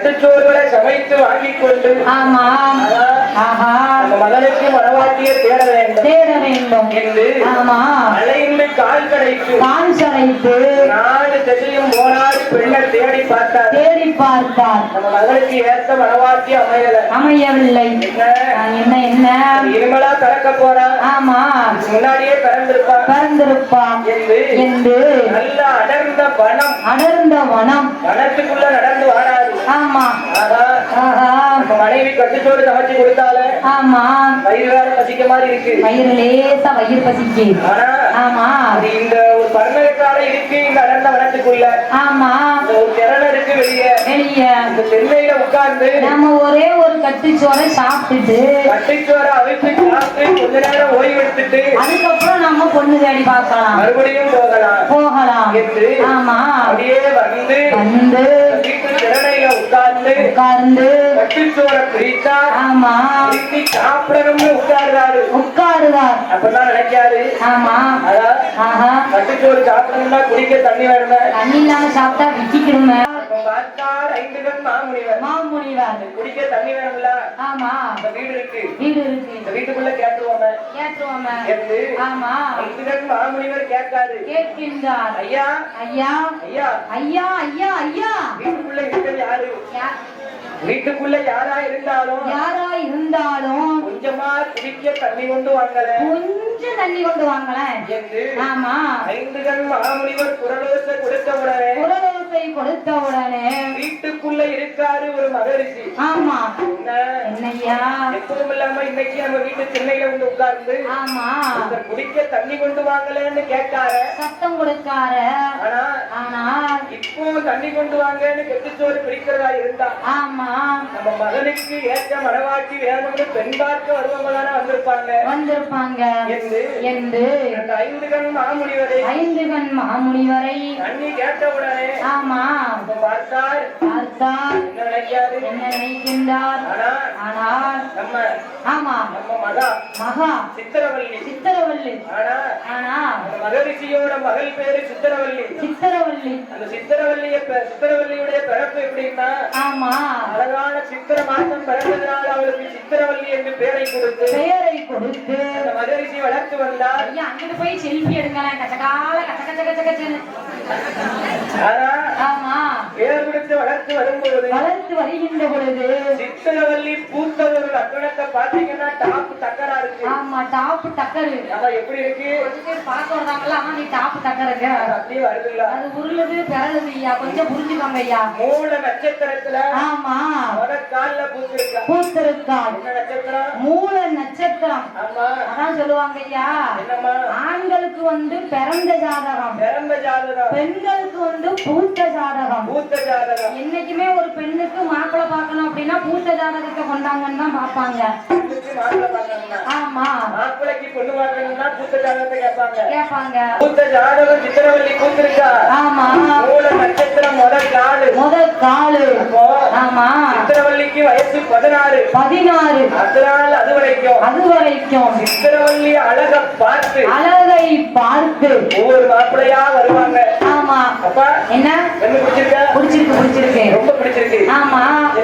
கட்டுச்சோறுகளை சமைத்து வாங்கிக் கொண்டு ஆமா ஆஹா. அந்த மகனுக்கு மனவாட்டியை தேட வேண்டும். தேட வேண்டும். என்று ஆமா. அலைந்து கால் கடைக்கு கால் சரைத்து நாடு திசையும் போராடி பெண்ணை தேடி பார்த்தார். தேடி பார்த்தார். நம்ம மகளுக்கு ஏற்ற மனவாட்டி அமையல. அமையவில்லை. என்ன? என்ன இருமலா திறக்க போறா? ஆமா. முன்னாடியே திறந்திருப்பா பறந்திருப்பான் என்று என்று நல்ல அடர்ந்த வனம். அடர்ந்த வனம். வனத்துக்குள்ள நடந்து வாராது. ஆமா. ஆஹா. மனைவி கட்டுச்சோறு சமைச்சு கொடுத்தாலே. ஆமா. வயிறு வேற பசிக்க மாதிரி இருக்கு. வயிறு லேசா வயிறு பசிக்கு. ஆனா ஆமா. இந்த ஒரு பர்ணகத்தால இருக்கு இந்த அடர்ந்த வனத்துக்குள்ள ஆமா. இந்த தென்னையில உட்கார்ந்து நம்ம ஒரே ஒரு கட்டுச்சோறை சாப்பிட்டுட்டு கட்டுச்சோரை அவித்து சாப்பிட்டு கொஞ்ச நேரம் ஓய்வு எடுத்துட்டு அதுக்கப்புறம் நம்ம பொண்ணு தேடி பார்க்கலாம். மறுபடியும் போகலாம் போகலாம். என்று ஆமா. அப்படியே வந்து வந்து வீட்டு திறனையில உட்கார்ந்து உட்கார்ந்து கட்டுச்சோரை பிரித்தா ஆமா. திருப்பி சாப்பிடணும்னு உட்கார்றாரு. உட்காருதார். அப்பதான் நினைக்காரு ஆமா. அதான் ஆஹா. கட்டுச்சோறு சாப்பிடணும்னா குடிக்க தண்ணி வேணுமே. தண்ணி இல்லாம சாப்பிட்டா விக்கிக்கிடுமே அப்ப பார்த்தார் ஐந்துடன் மாமுனிவர். மாமுனிவர். குடிக்க தண்ணி வேணும்ல? ஆமா. அந்த வீடு இருக்கு. வீடு இருக்கு. இந்த வீட்டுக்குள்ள கேட்டுருவாங்க ஏற்றுவோமே என்று ஆமா. ஐந்துடன் மாமுனிவர் கேட்காரு. கேட்கின்றார். ஐயா. ஐயா. ஐயா. ஐயா ஐயா ஐயா. வீட்டுக்குள்ள இருக்கிறது யாரு? வீட்டுக்குள்ள யாரா இருந்தாலும் யாரா இருந்தாலும் கொஞ்சமா குடிக்க தண்ணி கொண்டு வாங்கல கொஞ்சம் தண்ணி கொண்டு வாங்களேன். என்று ஆமா. ஐந்துகள் மாமுனிவர் குரலோசை கொடுத்த உடனே குரலோசை கொடுத்த உடனே வீட்டுக்குள்ள இருக்காரு ஒரு மகரிஷி. ஆமா. என்ன? என்னய்யா? எப்பவும் இல்லாம இன்னைக்கு நம்ம வீட்டு திண்ணையில வந்து உட்கார்ந்து ஆமா. குடிக்க தண்ணி கொண்டு வாங்கலன்னு கேட்டாரு. சத்தம் கொடுக்காரு. ஆனா ஆனா இப்போ தண்ணி கொண்டு வாங்கன்னு கெட்டுச்சோறு பிடிக்கிறதா இருந்தா ஆமா. நம்ம மகனுக்கு ஏற்ற மனவாட்டி வேணும்னு பெண் பார்க்க வருவங்க தானே வந்திருப்பாங்க. வந்திருப்பாங்க என்று ஐந்து கண் மாமுனிவரை ஐந்து கண் மாமுனிவரை தண்ணி கேட்ட உடனே ஆமா பார்த்தார். பார்த்தார். என்ன நினைக்கின்றார் ஆனா ஆனால் நம்ம ஆமா. நம்ம மகா. மகா. சித்திரவல்லி. சித்திரவல்லி. ஆனா மகரிஷியோட மகள் பேரு சித்திரவல்லி. சித்திரவல்லி. அந்த சித்திரவல்லிய சித்திரவல்லியுடைய பிறப்பு எப்படின்னா ஆமா. அழகான சித்திர மாசம் பிறந்ததுனால அவளுக்கு சித்திரவல்லி என்று பெயரை கொடுத்து பெயரை கொடுத்து அந்த மகரிஷி வளர்த்து வந்தார். ஐயா அங்கிட்டு போய் செல்ஃபி எடுங்களேன். கச்சகால கச்ச கச்ச கச்ச கச்சன்னு ஆனா கொடுத்து வளர்த்து வரும்போது வளர்த்து வருகின்ற பொழுது சித்திரவல்லி பூத்த ஒரு லக்கணத்தை பாத்தீங்கன்னா டாப் டக்கரா இருக்கு. ஆமா டாப்பு டக்கரு. ஆனா எப்படி இருக்கு? பார்க்க வர்றாங்களா ஆமா நீ டக்கருங்க. அது அப்படியே வருதுல்ல. அது உருளுது பிறழுது ஐயா. கொஞ்சம் புரிஞ்சுக்கோங்க ஐயா. மூல நட்சத்திரத்துல ஆமா. கால்ல பூத்திருக்கா. பூத்திருக்காள் என்ன நட்சத்திரம்? மூல நட்சத்திரம். ஆமா. அதான் சொல்லுவாங்க ஐயா. ஆண்களுக்கு வந்து பிறந்த ஜாதகம். பிறந்த ஜாதகம். பெண்களுக்கு வந்து பூத்த ஜாதகம். பூத்த ஜாதகம். என்னைக்குமே ஒரு பெண்ணுக்கு மாப்பிள்ளை பார்க்கணும் அப்படின்னா பூத்த ஜாதகத்தை கொண்டாங்கன்னு தான் பார்ப்பாங்க. ஆமா. மாப்பிள்ளைக்கு பொண்ணு பார்க்கணும்னா பூத்த ஜாதகத்தை கேட்பாங்க. கேட்பாங்க. பூத்த ஜாதகம் சித்திரவல்லி பூத்திருக்கா? ஆமா. மூல நட்சத்திரம் முத காலு. முத காலு. ஆமா. சித்திரவல்லிக்கு வயசு பதினாறு. பதினாறு. அதனால அது வரைக்கும். அது வரைக்கும். சித்திரவல்லி அழக பார்த்து. அழகை பார்த்து. ஒவ்வொரு மாப்பிள்ளையா வருவாங்க. ஆமா. அப்பா என்ன? என்ன பிடிச்சிருக்கா? பிடிச்சிருக்கு பிடிச்சிருக்கு. ரொம்ப பிடிச்சிருக்கு. ஆமா.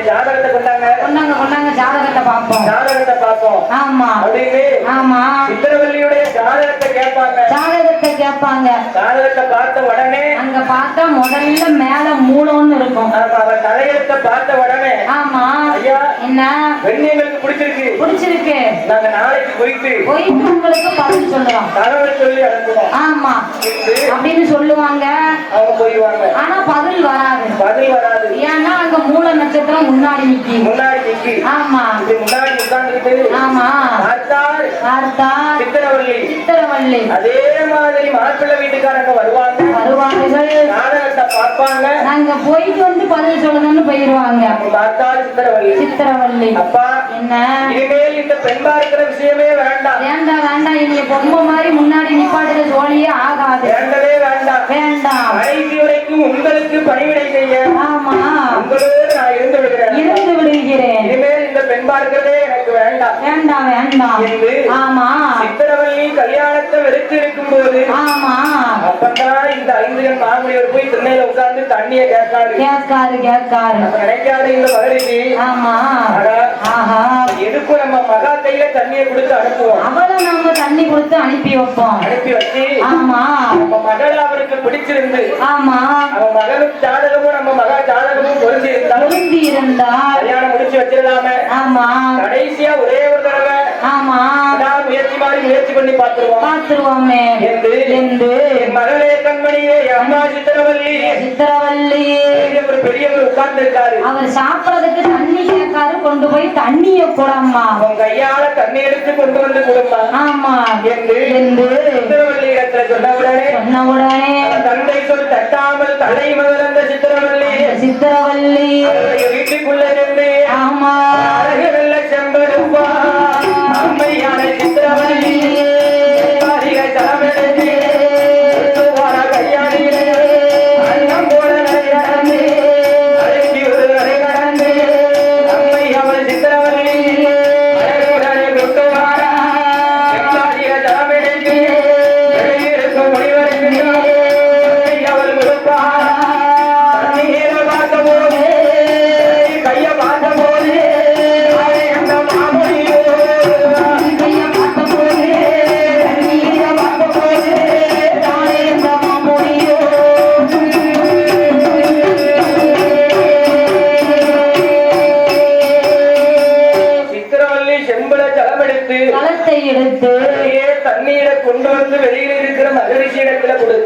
ஜாதகத்தை கொண்டாங்க. கொண்டாங்க கொண்டாங்க ஜாதகத்தை பார்ப்போம். ஜாதகத்தை பார்ப்போம். ஆமா. அப்படின்னு ஆமா. சித்திரவல்லியுடைய ஜாதகத்தை கேட்பாங்க. ஜாதகத்தை கேட்பாங்க. ஜாதகத்தை பார்த்த உடனே அங்க பார்த்தா முதல்ல மேல மூலம்னு இருக்கும். ஆமா தலையெழுத்த பார்த்த உடனே ஆமா. ஐயா என்ன? பெண்ணு எங்களுக்கு பிடிச்சிருக்கு. பிடிச்சிருக்கு. நாங்க நாளைக்கு போயிட்டு போயிட்டு உங்களுக்கு பதில் சொல்லுவோம் தகவல் சொல்லி அனுப்புவோம். ஆமா. அப்படின்னு சொல்லுவாங்க. அவங்க போயிடுவாங்க. ஆனா பதில் வராது. பதில் வராது. ஏன்னா அங்க மூல நட்சத்திரம் முன்னாடி நிக்கி. முன்னாடி நிக்கி. ஆமா. இது முன்னாடி உட்கார்ந்துட்டு ஆமா. பார்த்தால் பார்த்தா சித்திரவல்லி சித்திரவள்ளி. அதே மாதிரி மாப்பிள்ளை வீட்டுக்காரங்க வருவாங்க. வருவார்கள். நாடகத்தை பார்ப்பாங்க. நாங்க போயிட்டு வந்து பதில் சொல்லணும்னு போயிருவாங்க. அப்ப பார்த்தால் சித்திரவல்லி சித்திரவள்ளி. அப்பா என்ன? இனிமேல் இந்த பெண் பார்க்கிற விஷயமே வேண்டாம். வேண்டாம் வேண்டாம் இனிய பொம்மை மாதிரி முன்னாடி நிப்பாட்டுற ஜோலியே ஆகாது. வேண்டவே வேண்டாம். வேண்டாம். கடைசி வரைக்கும் உங்களுக்கு பணிவிடை செய்ய. ஆமா. உங்களோடு நான் இருந்து விடுகிறேன். இருந்து விடுகிறேன். இனிமேல் இந்த பெண் பார்க்கிறதே எனக்கு வேண்டாம். வேண்டாம் வேண்டாம். என்று ஆமா. சித்திரவல்லி சித்திரவள்ளி கல்யாணத்தை வெறுத்து இருக்கும் போது ஆமா. அப்பதான் இந்த ஐந்துகன் மாமுனிவர் போய் திண்ணையில உட்கார்ந்து தண்ணிய கேட்காரு. கேட்காரு கேட்காரு. நினைக்காத இந்த மகளிருக்கு ஆமா. எதுக்கும் நம்ம மகா கையில தண்ணியை கொடுத்து அனுப்புவோம். அவளை நம்ம தண்ணி கொடுத்து அனுப்பி வைப்போம். அனுப்பி வச்சு ஆமா. நம்ம மகள் அவருக்கு பிடிச்சிருந்து ஆமா. அவன் மகனுக்கு ஜாதகமும் நம்ம மகா ஜாதகமும் பொருந்தி இருந்தாலும் பொருந்தி இருந்தால் கல்யாணம் முடிச்சு வச்சிடலாமே. ஆமா. கடைசியா ஒரே ஒரு தடவை ஆமா. நான் முயற்சி மாதிரி முயற்சி பண்ணி பார்த்துருவோம். பார்த்துருவோமே. என்று என்று என் மகளே கண்மணியே அம்மா சித்திரவல்லி. சித்திரவல்லி. ஒரு பெரியவர் உட்கார்ந்து இருக்காரு அவர் சாப்பிடறதுக்கு தண்ணி கேட்காரு கொண்டு போய் தண்ணிய கூடம்மா அவன் கையால தண்ணி எடுத்து கொண்டு வந்து கொடுப்பா. ஆமா. என்று என்று சித்திரவல்லி இடத்துல சொன்ன உடனே சொன்ன உடனே. தந்தை சொல் தட்டாமல் தலை மகளந்த சித்திரவல்லி. சித்திரவல்லி. இருக்கிற இடத்துல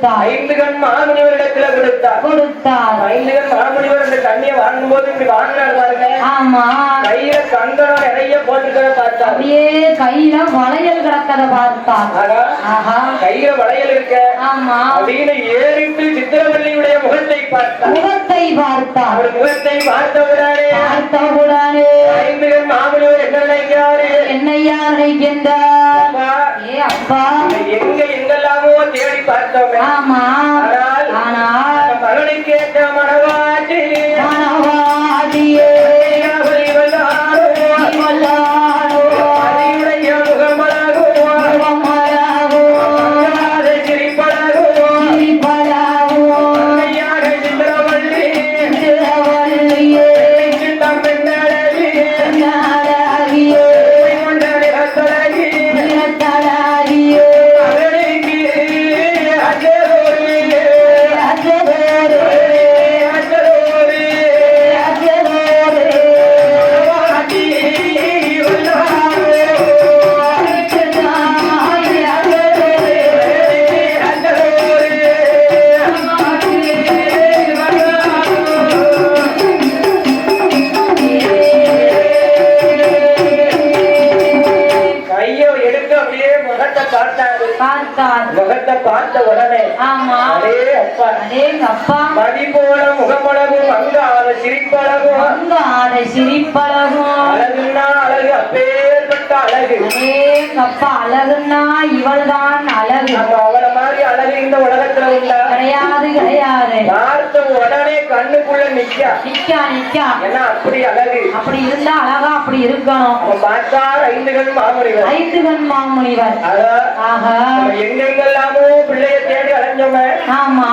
கொடுத்தார். ஐந்து கண் மாமுனிவர் இடத்துல கொடுத்தார். கொடுத்தார். ஐந்து கண் மாமுனிவர் தண்ணியை வாங்கும் போது இப்படி வாங்கினார் பாருங்க. ஆமா. கையில கங்கணம் நிறைய போட்டுக்கிற பார்த்தார். அப்படியே கையில வளையல் கிடக்கத பார்த்தார். ஆஹா. கையில வளையல் இருக்க. ஆமா. அப்படின்னு ஏறிட்டு சித்திரவல்லியுடைய முகத்தை பார்த்தார். முகத்தை பார்த்தார். அவர் முகத்தை பார்த்தவுடனே பார்த்தவுடனே ஐந்து கண் மாமுனிவர் என்ன நினைக்கிறாரு? என்னையா நினைக்கின்றார்? அப்பா, ஏ அப்பா. எங்க எங்கெல்லாமோ தேடி பார்த்தோமே. ஆமா அடேங்க அப்பா. மதி போல முகமழகும் அங்க அவ சிரிப்பழகும் அங்க ஆடை சிரிப்பழகும் அழகுன்னா அழகு அப்பேற்பட்ட அழகு. அடேங்க அப்பா அழகுன்னா இவள்தான் அழகு. நம்ம அவளை மாதிரி அழகு இந்த உலகத்துல உண்டா? கிடையாது கிடையாது. பார்த்த உடனே கண்ணுக்குள்ள நிக்கா. நிக்கா நிக்கா. ஏன்னா அப்படி அழகு. அப்படி இருந்தா அழகா அப்படி இருக்கணும். அவன் பார்த்தார் ஐந்துகள் மாமுனிவர். ஐந்து கண் மாமுனிவர். ஆஹா. எங்கெங்கெல்லாமோ பிள்ளைய தேடி அலைஞ்சோமே. ஆமா.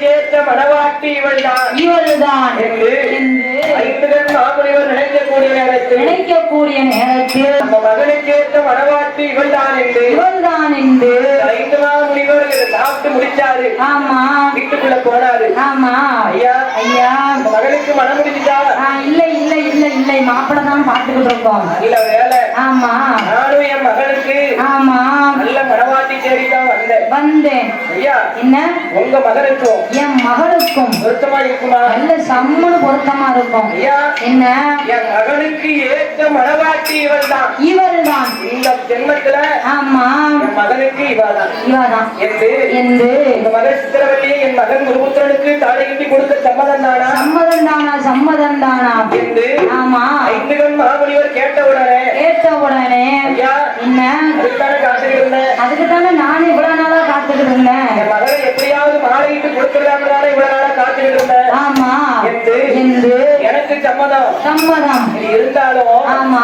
ஏற்ற மனவாட்டி இவள் தான் இவள்தான். என்று ஐந்துகள் மாமுனிவர் நினைக்கக்கூடிய நேரத்தில் நினைக்கக்கூடிய நேரத்தில் நம்ம மகனுக்கு ஏற்ற மனவாட்டி இவள் தான் என்று இவள்தான் என்று ஐந்து மாமுனிவர் சாப்பிட்டு முடிச்சாரு. ஆமா. வீட்டுக்குள்ள போனாரு. ஆமா. ஐயா ஐயா. மகனுக்கு மனம் முடிஞ்சுட்டா இல்லை இல்லை இல்லை இல்லை. மாப்பிள்ளை தான் பார்த்துக்கிட்டு இருக்கோம். இல்ல வேலை ஆமா. நானும் என் மகனுக்கு ஆமா. நல்ல மனவாட்டி தேடி தான் வந்தேன். வந்தேன். ஐயா என்ன? உங்க மகனுக்கும் என் மகளுக்கும் பொருத்தமா இருக்குமா? நல்ல சம்முன்னு பொருத்தமா இருக்கும். ஐயா. என்ன? என் மகனுக்கு ஏற்ற மனவாட்டி இவள் தான் இந்த ஜென்மத்துல ஆமா. என் மகனுக்கு இவதான். இவதான். என்று என்று இந்த மகன் சித்திரவல்லியை என் மகன் குருபுத்திரனுக்கு தாடை கட்டி கொடுத்த சம்மதம் தானா? சம்மதம் தானா? சம்மதம் தானா? என்று ஆமா. ஐந்துகன் மகாமுனிவர் கேட்ட உடனே கேட்ட உடனே என்ன? அதுக்கான காத்துட்டு இருந்தேன். அதுக்கு தானே நானும் இவ்வளவு நாளா காத்துக்கிட்டு இருந்தேன். என் மகனை எப்படியாவது மாலையிட்டு கொடுத்துடலாம்னால இவ்வளவு நாளா காத்துட்டு இருந்தேன். ஆமா. என்று என்று எனக்கு சம்மதம். சம்மதம். இது இருந்தாலும் ஆமா.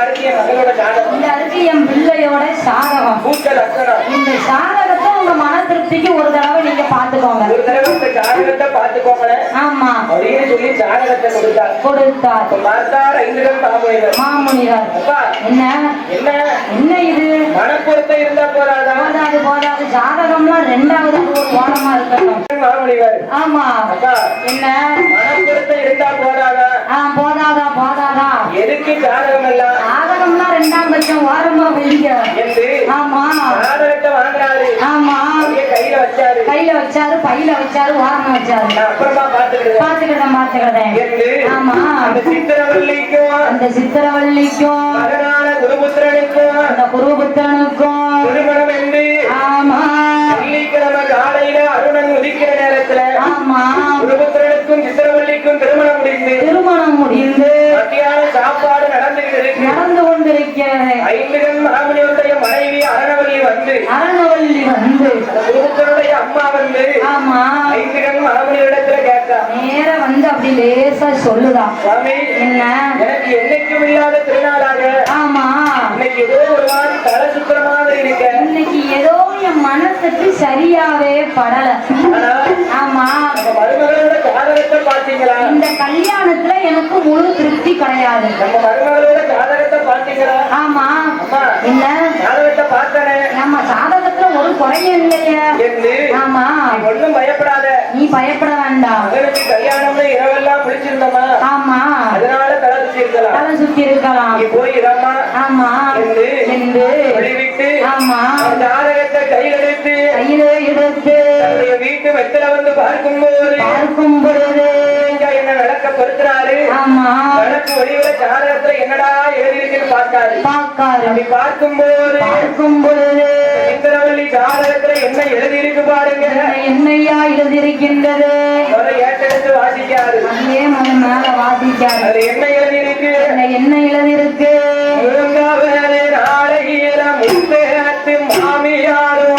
அரிசி என் மகளோட ஜாதகம். இந்த அரிசி என் பிள்ளையோட சாதகம். லட்சணம் இந்த சாதகத்தை உங்க மன திருப்திக்கு ஒரு தடவை நீங்க பாத்துக்கோங்க ஒரு தடவை இந்த ஜாதகத்தை பார்த்துக்கோங்களேன் ஆமா. அப்படின்னு சொல்லி ஜாதகத்தை கொடுத்தார். கொடுத்தார். பார்த்தார் ஐந்துடன் மாமுனிவர். மாமுனிவர். அப்பா என்ன? என்ன? என்ன இது? மனப்பொருத்தம் இருந்தா போறாதா போதாது போதாது. ஜாதகம்லாம் ரெண்டாவது ஒரு மாமுனிவர் ஆமா. அப்பா என்ன? இருந்தா போறாதா ஆ போதாதா போதாதா. எதுக்கு ஜாதகம் எல்லாம் ஜாதகம்லாம் ரெண்டாம் பட்சம் வெளிய என்று ஆமா. ஜாதகத்தை வாங்குறாரு. ஆமா. கையில வச்சாரு. கையில வச்சாரு பையில வச்சாரு ஓரமா வச்சாரு. அப்புறமா பாத்துக்கிட்டேன் பாத்துக்கிட்டேன் என்று ஆமா. அந்த சித்திரவல்லிக்கும் அந்த சித்திரவள்ளிக்கும் மகனான குருபுத்திரனுக்கும் அந்த குருபுத்திரனுக்கும் திருமணம் என்று ஆமா. உதிக்கிற நேரத்துல ஆமா. குருபுத்திரனுக்கும் சித்திரவல்லிக்கும் திருமணம் முடிந்து திருமணம் முடிந்து மத்தியான சாப்பாடு நடந்துகிட்டு இருக்கு நடந்து கொண்டிருக்கிறது. ஐந்துகன் மாமுனிவருடைய மனைவி அரணவல்லி வந்து அரணவள்ளி வந்து குருபுத்தருடைய அம்மா வந்து ஆமா. ஐந்துகன் மாமுனிவரிடத்துல கேட்டா நேர வந்து அப்படி லேசா சொல்லுதா. சுவாமி என்ன? எனக்கு என்னைக்கும் இல்லாத திருநாளாக ஆமா. இன்னைக்கு ஏதோ ஒரு மாதிரி தலை சுத்துற மாதிரி இருக்க. மனசுக்கு சரியாவே படல. ஆமா. இந்த கல்யாணத்துல எனக்கு முழு திருப்தி கிடையாது. ஆமா. என்ன? நம்ம சாதகத்துல ஒரு குறையும் இல்லையே. ஆமா. ஒண்ணும் பயப்படாத. நீ பயப்பட வேண்டாம். கல்யாணம்னு இரவெல்லாம் பிடிச்சிருந்தோமா ஆமா. அதனால தலை சுத்தி இருக்கலாம் தலை சுத்தி இருக்கலாம் போய் இரம்மா ஆமா. என்று ஆமா. வெத்தல வந்து பார்க்கும்போது பார்க்கும் பொழுது என்ன விளக்க ஆமா. விளக்கு ஒளிவில ஜாதகத்துல என்னடா எழுதியிருக்குன்னு பார்த்தாரு பார்க்காரு. அப்படி பார்க்கும்போது பார்க்கும் பொழுது இந்திரவல்லி ஜாதகத்துல என்ன எழுதியிருக்கு பாருங்க. என்னையா எழுதியிருக்கின்றது? அவரை ஏற்றெடுத்து வாசிக்காரு அங்கே முத மேல வாசிக்காரு அதுல என்ன எழுதியிருக்கு? என்ன எழுதியிருக்கு? மாமியாரும்.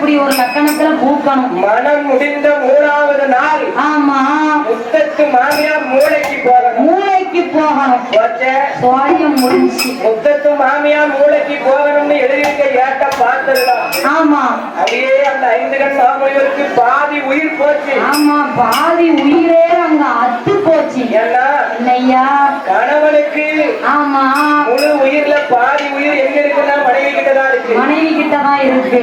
இப்படி ஒரு லக்கணத்துல பூக்கணும். மனம் முடிந்த மூணாவது நாள். ஆமா. முத்தத்து மாமியார் மூளைக்கு போகணும். மூளைக்கு போகணும். சோழியம் முடிஞ்சு முத்தத்து மாமியார் மூளைக்கு போகணும்னு எழுதியிருக்க ஏட்ட பார்த்ததுதான் ஆமா. அப்படியே அந்த ஐந்து கண் மாமுனிவருக்கு பாதி உயிர் போச்சு. ஆமா பாதி உயிரே அங்க அத்து போச்சு. இல்லையா? கணவனுக்கு ஆமா. முழு உயிர்ல பாதி உயிர் எங்க இருக்குன்னா மனைவி கிட்டதான் இருக்கு. மனைவி கிட்டதான் இருக்கு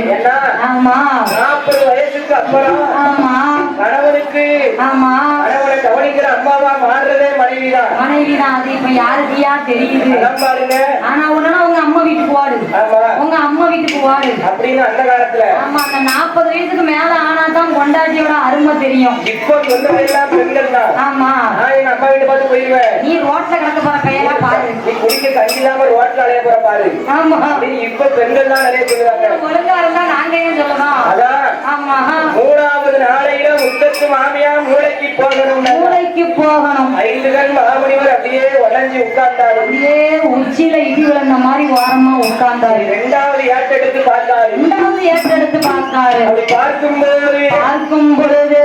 ஆமா. நாற்பது வயசுக்கு அப்புறம் ஆமா. கணவனுக்கு ஆமா. கணவனை கவனிக்கிற அம்மாவா மாறுறதே மனைவிதான். மனைவி தான் அது இப்ப யாருக்குயா தெரியுது? பாருங்க. ஆனா உடனே உங்க அம்மா வீட்டுக்கு ஆமா உங்க அம்மா வீட்டுக்கு ஓடு அப்படின்னு அந்த காலத்துல ஆமா அந்த நாற்பது வயசுக்கு மேல ஆனா தான் கொண்டாட்டியோட அருமை தெரியும். இப்போ சொன்னதெல்லாம் பெண்கள் தான் ஆமா. நான் எங்க அம்மா வீட்டு பார்த்து போயிருவேன். நீ ரோட்ல கிடக்க போற கையெல்லாம் பாரு. நீ குடிக்க கஞ்சி இல்லாம ரோட்ல அலைய போற பாரு. ஆமா. அப்படின்னு இப்ப பெண்கள் தான் நிறைய சொல்லுவாங்க ஒழுங்கா இருந்தா நாங்க ஏன் சொல்லணும்? அதான். ஆமா. மூணாவது நாளையில முத்தத்து மாமியா மூளைக்கு போகணும். மூளைக்கு போகணும். ஐந்து கண் மாமுனிவர் அப்படியே உடஞ்சி உட்கார்ந்தாரு. அப்படியே உச்சியில இடி விழுந்த மாதிரி ஓரமா உட்கார்ந்தாரு. இரண்டாவது ஏற்றெடுத்து பார்த்தாரு? ரெண்டாவது ஏற்றெடுத்து பார்த்தாரு? அப்படி பார்க்கும்போது பார்க்கும் பொழுது.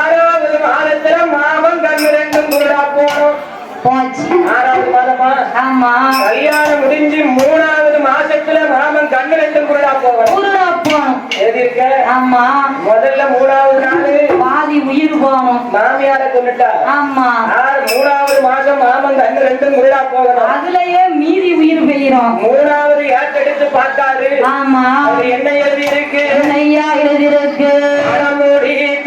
ஆறாவது மாதத்துல மாமன் கண்ணு ரெண்டும் குருடா போனோம். போச்சு. ஆறாவது மாதமா? ஆமா. கல்யாணம் முடிஞ்சு மூணாவது மாசத்துல மாமன் கண்ணு ரெண்டும் குருடா போகணும். குருடா போகணும் எழுதியிருக்க? ஆமா. முதல்ல மூணாவது நாள் உயிர் போகணும். மாமியார கொண்டுட்டா? ஆமா. மூணாவது மாசம் மாமன் கண்ணு ரெண்டும் குருடா போகணும். அதுலயே மீதி உயிர் பெய்கிறோம் மூணாவது ஏற்றெடுத்து பார்த்தாரு? ஆமா. என்ன எழுதி இருக்கு என்னையா எழுதியிருக்கு? முடித்த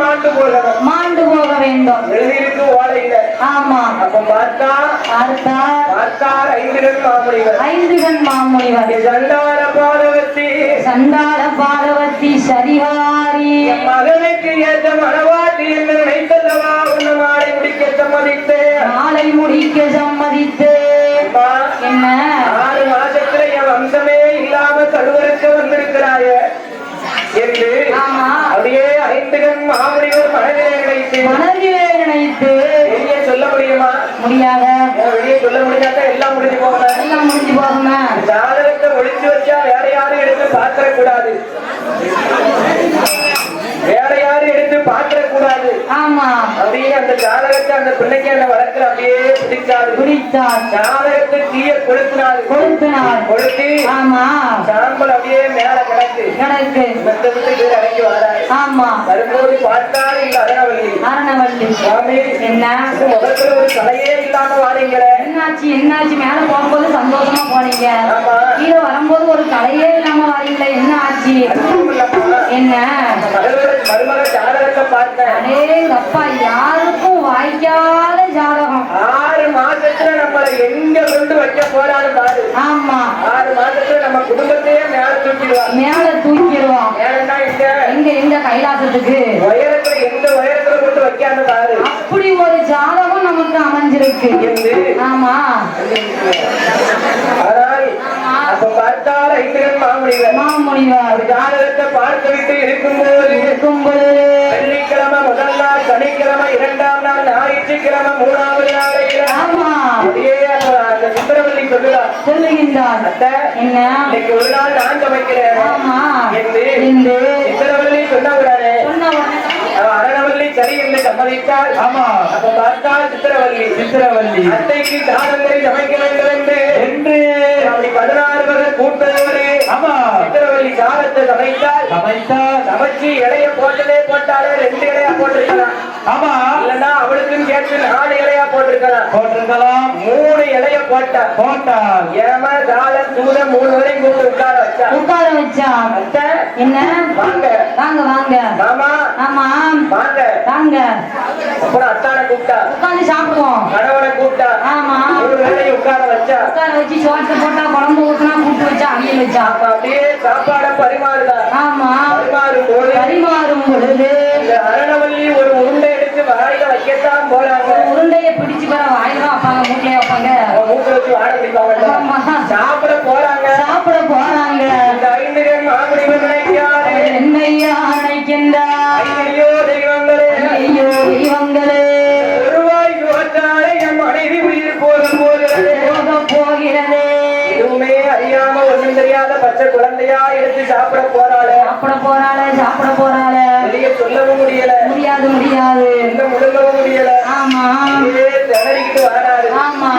மாண்டு போகணும் மாண்டு போக வேண்டும். எழுதியிருக்கு ஓலையில ஆமா. அப்ப பார்த்தா பார்த்தார் பார்த்தார் ஐந்திரன் மாமுனிவர். ஐந்துகன் மாமுனிவர். சண்டார பாதவத்தி சண்டாள பாலவதி சரிவாரி. என் மகனுக்கு ஏற்ற மனவாட்டி என்று நினைத்தல்லவா? உன்னை மாலை முடிக்க சம்மதித்தேன். மாலை முடிக்க சம்மதித்து என்ன? ஆறு மாசத்துல என் வம்சமே இல்லாம கருவறுக்க வந்திருக்கிறாய என்று ஆமா. அப்படியே நினைத்து மனதிலே நினைத்து வெளியே சொல்ல முடியுமா? முடியாத. வெளியே சொல்ல முடியாத எல்லாம் முடிஞ்சு போகல எல்லாம் முடிஞ்சு போகுமே? ஜாதகத்தை ஒழிச்சு வச்சா வேற யாரும் எடுத்து பாத்திர கூடாது வேற யாரும் எடுத்து பாத்திர கூடாது ஆமா அப்படியே அந்த ஜாதகத்தை அந்த பிள்ளைக்கு அந்த வழக்கில் அப்படியே பிடிச்சாரு குடித்தார் ஜாதகத்தை தீய கொளுத்தினாரு. கொளுத்தினார். கொளுத்தி ஆமா. சாம்பல் அப்படியே மேல கிடக்கு. கிடக்கு. மெத்த விட்டு கீழே இறங்கி வராரு. ஆமா. வரும்போது பார்த்தால் இந்த அரணவல்லி. அரணவள்ளி சுவாமி என்ன? முதல்ல ஒரு இல்லாம வாரீங்களே. என்னாச்சு என்னாச்சு? மேல போகும்போது சந்தோஷமா போனீங்க. கீழே வரும்போது ஒரு தலையே இல்லாம வரீங்களே. என்ன? ஆச்சு என்ன மருமக பார்த்தேன் அடே அப்பா யாருக்கும் வாய்க்காத ஜாதகம். ஆறு மாசத்துல நம்மளை எங்க கொண்டு வைக்க போறான்னு பாரு. ஆமா. ஆறு மாசத்துல நம்ம குடும்பத்தையே மேல தூக்கிடுவா. மேல தூக்கிடுவோம் ஏன்னா எங்க? எங்க கைலாசத்துக்கு? உயரத்துல எந்த உயரத்துல கொண்டு வைக்காம பாரு. அப்படி ஒரு ஜாதகம் நமக்கு அமைஞ்சிருக்கு. ஆமா. அப்ப பார்த்தால் ஐந்திரன் மாமுனிவர். மாமுனிவர். ஜாதகத்தை பார்த்து விட்டு இருக்கும் வெள்ளிக்கிழமை முதல் நாள் சனிக்கிழமை இரண்டாம் நாள் ஞாயிற்றுக்கிழமை மூணாவது அந்த சுந்தரவல்லி சொல்லுதான் சொல்லுகின்றார். என்ன? இன்னைக்கு ஒரு நாள் நான் சமைக்கிறேன். என்று சுந்தரவல்லி சொன்ன உடனே சொன்ன உடனே அவன் அரணவல்லி சரி என்று சம்மதித்தால் ஆமா. அப்ப பார்த்தால் சித்திரவல்லி சித்திரவல்லி அத்தைக்கு சாதங்களை சமைக்க வேண்டும் என்று. என்று. அப்படி பதினாறு வகை சித்திரவல்லி சமைச்சு இலைய போட்டதே போட்டாலே ரெண்டு இலையா போட்டிருக்கலாம். ஆமா. இல்லன்னா அவளுக்கும் கேட்டு நாலு இலையா போட்டிருக்கலாம். போட்டிருக்கலாம். மூணு இலைய போட்டா போட்டால். ஏம காலம் தூரம் மூணு வரையும் கூப்பிட்டு உட்கார வச்சா? உட்கார வச்சா? அத்தை என்ன? வாங்க. வாங்க வாங்க. மாமா. ஆமா. வாங்க. வாங்க. அப்புறம் அத்தானை கூப்பிட்டா? உட்காந்து சாப்பிடுவோம். கணவனை கூப்பிட்டா? ஆமா. மூணு வேலையும் உட்கார வச்சா? உட்கார வச்சு சோத்தை போட்டா குழம்பு ஊத்துனா கூட்டு வச்சா அவியல் வச்சா? அப்ப அப்படியே சாப்பாட பரிமாறுதா ஆமா பரிமாறும் பொழுது அரணவல்லி ஒரு உருண்டை எடுத்து வாயில வைக்கத்தான் போறாங்க. உருண்டைய பிடிச்சு வர வாயில வைப்பாங்க மூட்டையை வைப்பாங்க. மூக்க வச்சு வாட பிடிப்பாங்க. சாப்பிட போறாங்க. சாப்பிட போறாங்க. இந்த ஐந்து பேர் மாமுனிவர் நினைக்கிறாரு என்னையா அணைக்கின்றார் ஐயோ தெய்வங்களே. ஐயோ தெய்வங்களே. ஒருவாய் யோசாலே என் மனைவி உயிர் போகும் போது. போக போகிறதே. எதுவுமே அறியாம தெரியாத பச்சை குழந்தையா எடுத்து சாப்பிட போறாளே சாப்பிட போறாளே சாப்பிட போறாளே. வெளியே சொல்லவும் முடியல. முடியாது முடியாது. இன்னும் முழுங்கவும் முடியல. ஆமா. திணறிக்கிட்டு வராரு. ஆமா.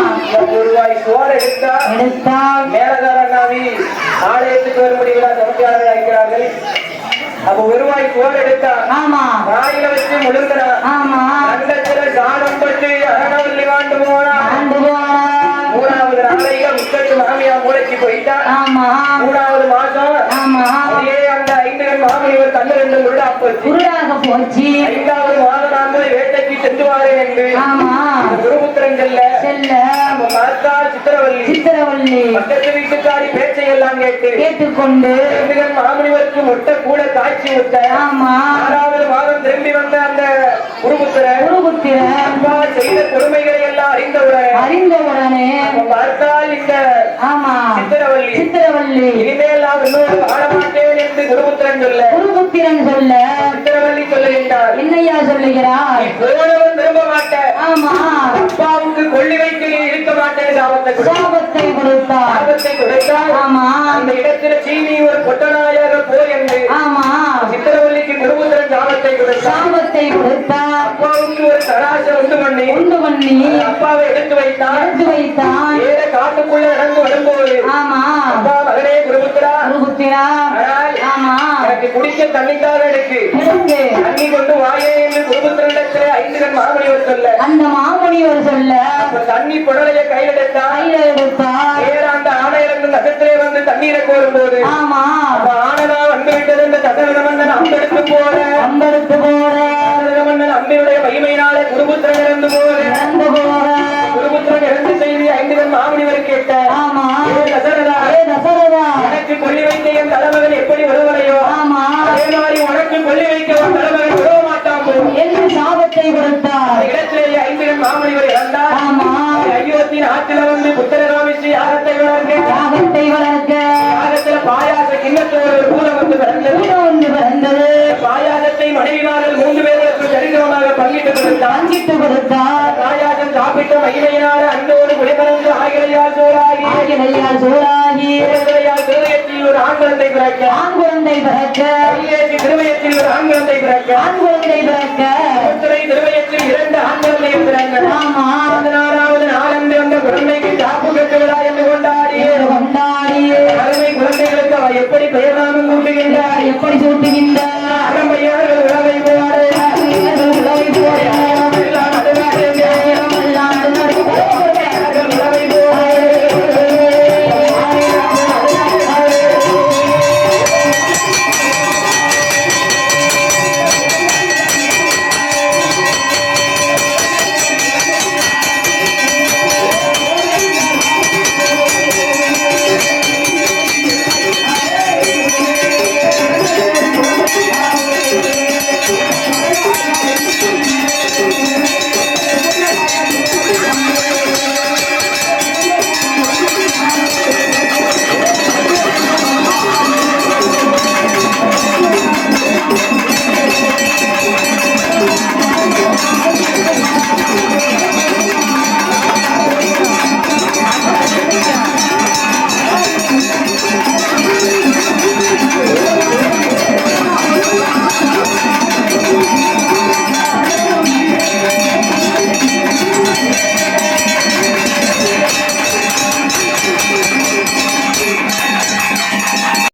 ஒரு ரூபாய் சோறு எடுத்தா எடுத்தால் மேலதாரண்ணாவி ஆலயத்துக்கு விழா சமத்தியாளர்கள் அழைக்கிறார்கள். அப்ப ஒரு சோறு எடுத்தா ஆமா. வாயில வச்சு முழுங்கினா ஆமா. கண்டத்துல சாணம் பட்டு அரணவல்லி வாண்டு போனா ஆண்டு போனா மூணாவது நாளைக்கு முக்கட்டு மாமியா மூளைக்கு போயிட்டா. ஆமா. மூணாவது மாசம் ரெண்டு முருடா போச்சு. ஐந்தாவது வேட்டைக்கு சென்று வாரேன் என்று ஆமா. குருபுத்திரன் செல்ல. பார்த்தா சித்திரவல்லி சித்திரவள்ளி. பக்கத்து வீட்டுக்காரி பேச்சை எல்லாம் கேட்டு கேட்டுக்கொண்டு மாமுனிவருக்கு முட்டை கூட காய்ச்சி விட்ட ஆமா. ஆறாவது மாதம் திரும்பி வந்த அந்த குருபுத்திரன் அப்பா செய்த கொடுமைகளை எல்லாம் அறிந்தவுடனே அறிந்தவுடனே பார்த்தால் இந்த ஆமா. சித்திரவல்லி சித்திரவள்ளி. இனிமேல் நான் உன்னோடு வாழ மாட்டேன் என்று குருபுத்திரன் சொல்ல. குருபுத்திரன் சொல்ல. சித்திரவல்லி சொல்லுகின்றார் என்னையா சொல்லுகிறார்? போனவன் திரும்ப மாட்டேன். ஆமா. அப்பாவுக்கு கொள்ளி வைக்க இருக்க மாட்டேன் சாபத்தை. சாபத்தை கொடுத்தார். சாபத்தை கொடுத்தால் ஆமா. அந்த இடத்துல சீனி ஒரு பொட்டனாயாக போய் என்று ஆமா. சித்திரவல்லிக்கு குருபுத்திரன் சாபத்தை கொடுத்தார். சாபத்தை கொடுத்தார். அப்பாவுக்கு ஒரு சராசை உண்டு பண்ணி உண்டு பண்ணி அப்பாவை எடுத்து வைத்தான் எடுத்து வைத்தான் ஏற காட்டுக்குள்ள நடந்து வரும்போது ஆமா. அப்பா மகனே குருபுத்திரா. குருபுத்திரா. ஆமா. எனக்கு குடிக்க தண்ணிக்காக எடுத்து தண்ணி கொண்டு வாயே என்று குருபுத்திரனிடத்திலே ஐந்து கண் மாமணிவர் சொல்ல. அந்த மாமுனிவர் சொல்ல தண்ணி புடலைய கையில் ஏற அந்த ஆணையிலிருந்து நகத்திலே வந்து தண்ணீரை கோரும்போது. ஆமா. அப்ப ஆனதா வந்து விட்டது இந்த தசரத மன்னன் அம்பெடுத்து போற அம்படுத்து போற தசரத மன்னன் அம்பினுடைய மகிமையினாலே குருபுத்திரன் இறந்து போற இறந்து போற குருபுத்திரன் இறந்து செய்தி ஐந்துடன் மாமுனிவர் கேட்ட ஆமா ஏ தசரதா ஏ தசரதா எனக்கு கொல்லி வைத்த என் தலைமகன் எப்படி வருவரையோ ஆமா. அதே மாதிரி உனக்கு கொல்லி வைக்க உன் தலைமகன் விடவ மாட்டான் போல் என்று சாபத்தை கொடுத்தார். இடத்திலேயே ஐந்திரன் மாமுனிவர் இறந்தார் ஆமா. ஐயோத்தின் ஆற்றில வந்து புத்தரராமிச்சு யாகத்தை வளர்க்க. யாகத்தை வளர்க்க. யாகத்துல பாயாச கிண்ணத்தோடு ஒரு பூதம் வந்து பிறந்தது. ஒன்று பிறந்தது. பாயாசத்தை மனைவிமார்கள் மூன்று பேர்களுக்கு சரிசமமாக பங்கிட்டு கொடுத்தார். பங்கிட்டு கொடுத்தார். பாயாசம் சாப்பிட்ட மகிமையினால அன்போடு குடிமறந்து ஆகிரையால் சோறாகி ஆகிரையால் சூடாகி ஆகிரையால் திருவயத்தில் ஒரு ஆண் குழந்தை பிறக்க. ஆண் குழந்தை பிறக்க. கையேசி திருவயத்தில் ஒரு ஆண் குழந்தை பிறக்க. ஆண் குழந்தை பிறக்க. முத்திரை திருவயத்தில் இரண்டு ஆண் குழந்தைகள் பிறந்தன ஆமா. பதினாறாவது நாளன்று அந்த குழந்தைக்கு காப்பு கட்டு விழா என்று கொண்டாடி. கொண்டாடி. அருமை குழந்தைகளுக்கு எப்படி பெயர் நாமம் கூட்டுகின்றார் எப்படி சூட்டுகின்ற